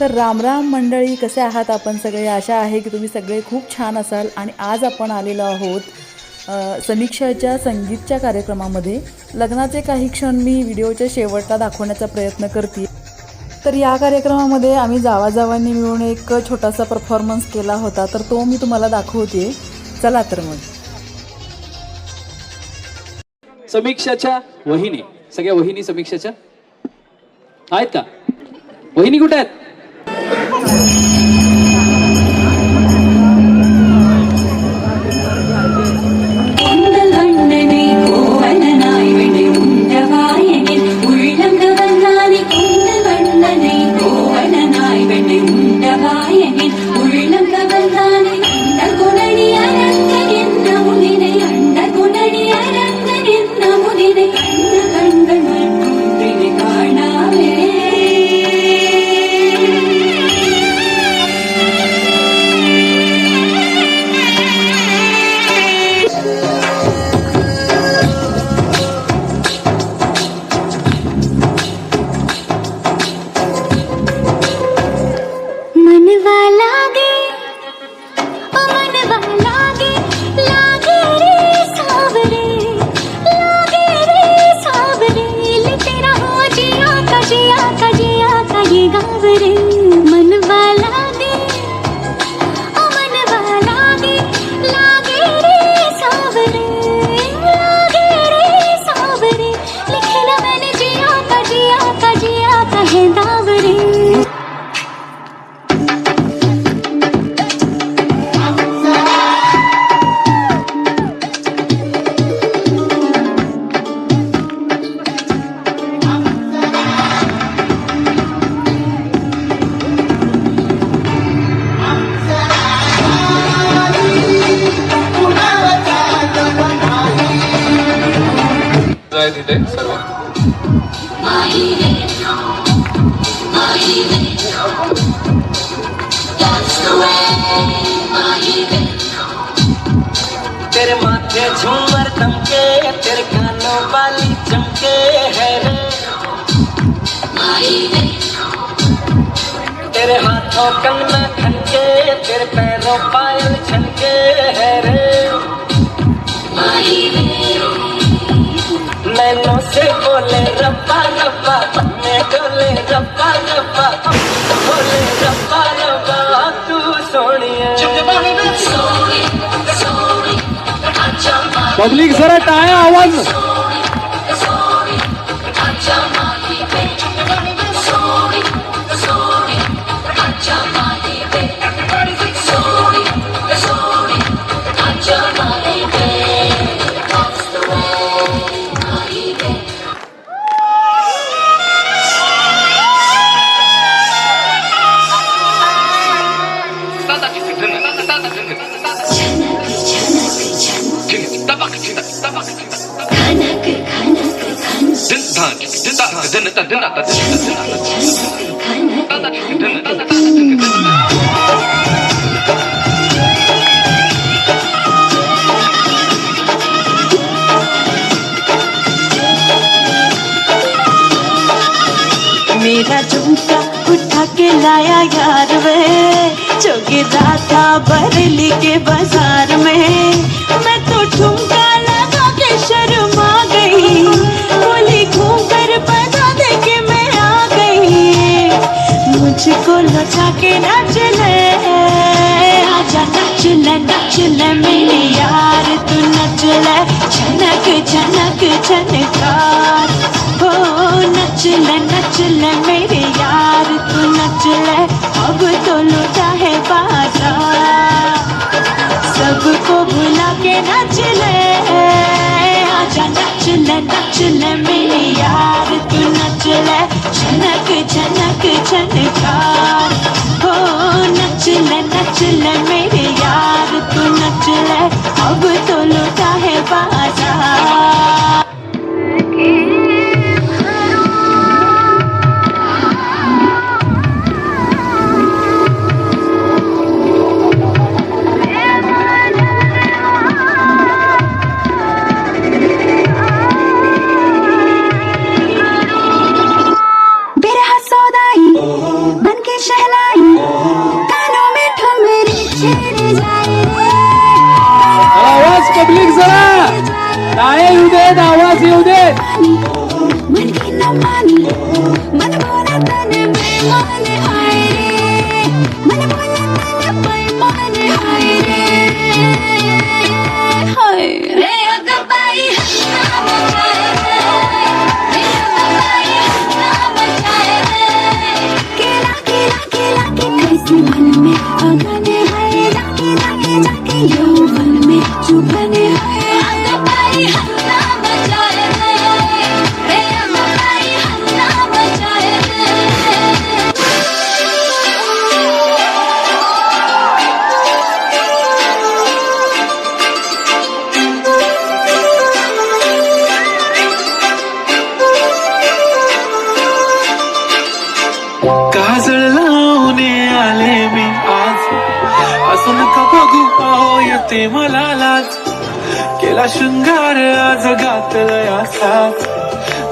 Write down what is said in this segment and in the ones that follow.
तर रामराम मंडळी कसे आहात आपण सगळे? आशा आहे की तुम्ही सगळे खूप छान असाल. आणि आज आपण आलेलो आहोत समीक्षाच्या संगीतच्या कार्यक्रमामध्ये. लग्नाचे काही क्षण मी व्हिडिओच्या शेवटला दाखवण्याचा प्रयत्न करते तर या कार्यक्रमामध्ये आम्ही जावाजावांनी मिळून एक छोटासा परफॉर्मन्स केला होता. तर तो मी तुम्हाला दाखवते चला तर मग. समीक्षाच्या वहिनी. सगळ्या वहिनी समीक्षाच्या? आहेत का? वहिनी कुठे आहेत? Vamos! तेरे माथे झूमर दमके तेरे कानों वाली चमके है रे। तेरे हाथों कंगना खनके तेरे पैरों पायल छनके। रब्बा रब्बा बोले रब्बा रब्बा तू सोनिया। पब्लिक जरा टाळ्या आवाज. मेरा झुमका उठा के लाया यार वे गिरा था बरेली के बाज़ार नाच ले आजा नाच नाच ले मेरे यार तू नच ले झनक झनक झनकार हो नच ले मेरे यार तू नच अब तो लुटा है बाज़ार सबको भुला के नच ले आजा नच ले नच यार तू नच ले झनक झनकार నచ్చుల నచ్చుల మెరియా Building! Mangi naman, matagunan na ni may money Heidi अहो मला लाज केला शृंगार आज घातलंय असाच.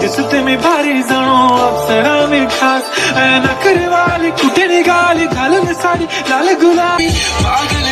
दिसते मी भारी जणू अप्सरा मी खास. नखरेवाली कुठे निघाली? घालून साडी लाल गुलाबी. पागल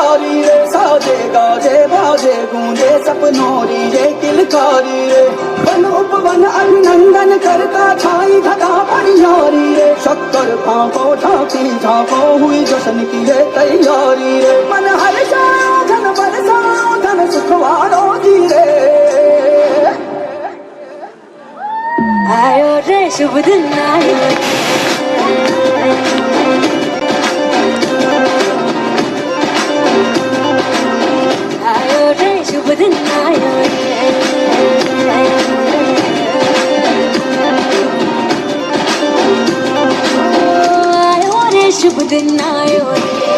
फुलवारी रे साजे गाजे बाजे गूंजे सपनोरी रे किलकारी रे. वन उपवन अभिनंदन करता छाई घटा परियारी रे. शक्कर फांको ठाकी झांको हुई जश्न की रे तैयारी रे. मन हर जाओ धन बरसाओ धन सुखवारो जी रे. आयो रे शुभ दिन आयो रे आयो. within my own oh, I want to my own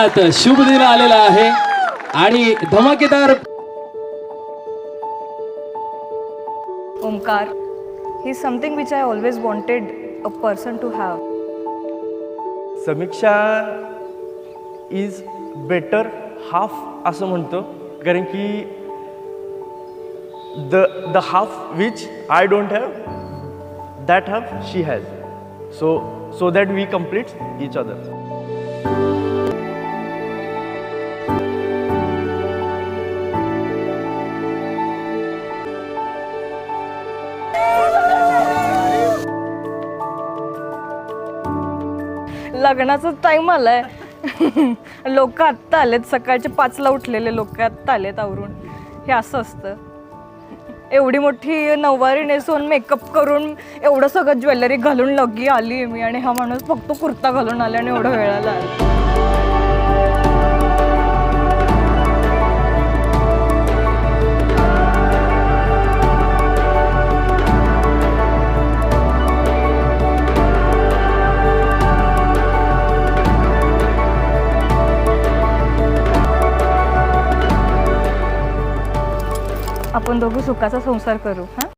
बात शुभ दिन आलेला आहे आणि धमाकेदार Omkar. He's something which I always wanted a person to have. Samiksha is better half असं म्हणतो कारण की the the half which I don't have that have she has so so that we complete each other लग्नाचा time आलाय. लोक आत्ता आलेत. सकाळचे पाचला उठलेले लोक आत्ता आलेत आवरून. हे असं असतं. एवढी मोठी नऊवारी नेसून मेकअप करून एवढं सगळं ज्वेलरी घालून लगी आली मी आणि हा माणूस फक्त कुर्ता घालून आला आणि एवढं वेळाला आला. आपण दोघं सुखाचा संसार करू हां?